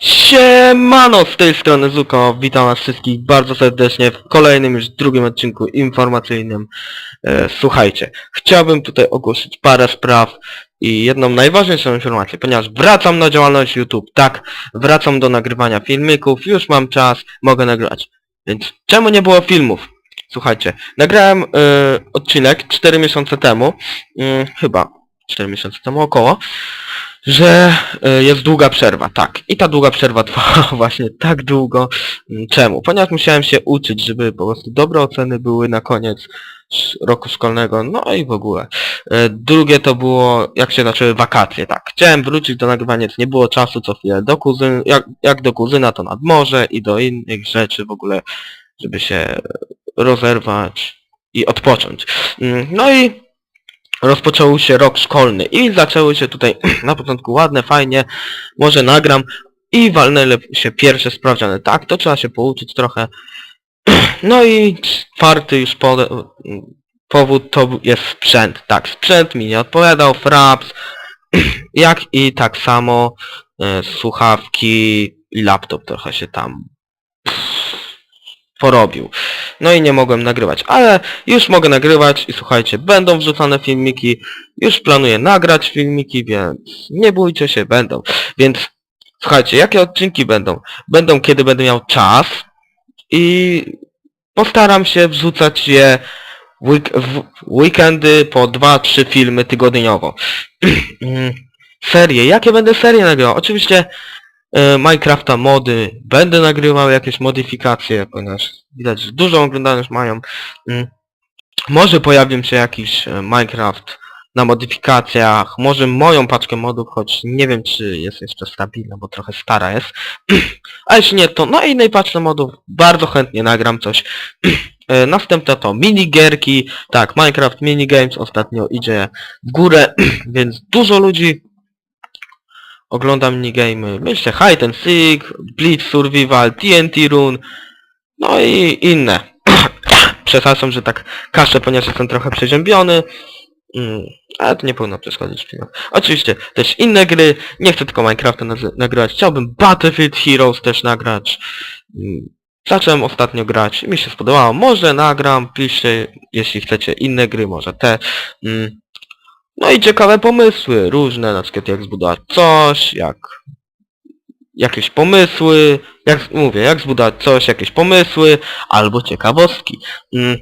Siemano, z tej strony Zuko, witam was wszystkich bardzo serdecznie w kolejnym już drugim odcinku informacyjnym. E, słuchajcie, chciałbym tutaj ogłosić parę spraw i jedną najważniejszą informację, ponieważ wracam na działalność YouTube, tak, wracam do nagrywania filmików, już mam czas, mogę nagrywać. Więc czemu nie było filmów? Słuchajcie, nagrałem e, odcinek 4 miesiące temu, mm, chyba 4 miesiące temu około, że y, jest długa przerwa, tak. I ta długa przerwa trwała właśnie tak długo. Mm, Czemu? Ponieważ musiałem się uczyć, żeby po prostu dobre oceny były na koniec roku szkolnego, no i w ogóle. Y, Drugie to było, jak się zaczęły wakacje, tak. Chciałem wrócić do nagrywania, nie było czasu co chwilę do kuzyn, jak, jak do kuzyna to nad morze i do innych rzeczy w ogóle, żeby się rozerwać i odpocząć. Mm, No i rozpoczął się rok szkolny i zaczęły się tutaj na początku ładne, fajnie, może nagram i walnę się pierwsze sprawdziane. Tak, to trzeba się pouczyć trochę. No i czwarty już po, powód to jest sprzęt. Tak, sprzęt mi nie odpowiadał, fraps, jak i tak samo e, słuchawki i laptop trochę się tam porobił. No i nie mogłem nagrywać, ale już mogę nagrywać i słuchajcie, będą wrzucane filmiki, już planuję nagrać filmiki, więc nie bójcie się, będą. Więc słuchajcie, jakie odcinki będą? Będą kiedy będę miał czas i postaram się wrzucać je week- w weekendy po 2-3 filmy tygodniowo. Mm, serie, jakie będę serie nagrywał? Oczywiście Minecrafta mody, będę nagrywał jakieś modyfikacje, ponieważ widać, że dużą oglądalność mają. Mm. Może pojawią się jakiś e, Minecraft na modyfikacjach, może moją paczkę modów, choć nie wiem czy jest jeszcze stabilna, bo trochę stara jest. A jeśli nie, to na innej paczce modów bardzo chętnie nagram coś. E, Następne to minigierki, tak, Minecraft Minigames ostatnio idzie w górę, więc dużo ludzi ogląda minigamy. Myślę Hide and Seek, Blitz Survival, TNT Run, no i inne. Przepraszam, że tak kaszę, ponieważ jestem trochę przeziębiony. Mm, ale to nie powinno przeszkodzić filmom. Oczywiście też inne gry, nie chcę tylko Minecrafta nagrywać, chciałbym Battlefield Heroes też nagrać. Mm, Zacząłem ostatnio grać i mi się spodobało. Może nagram, piszcie, jeśli chcecie inne gry, może te. Mm. No i ciekawe pomysły, różne, na przykład jak zbudować coś, jak jakieś pomysły, jak mówię, jak zbudować coś, jakieś pomysły, albo ciekawostki. Mm.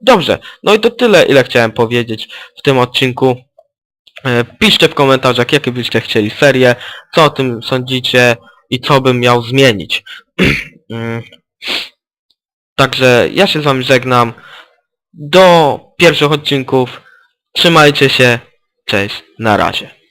Dobrze, no i to tyle, ile chciałem powiedzieć w tym odcinku. E, Piszcie w komentarzach, jakie byście chcieli serię, co o tym sądzicie i co bym miał zmienić. Mm. Także ja się z wami żegnam. Do pierwszych odcinków. Trzymajcie się. Cześć. Na razie.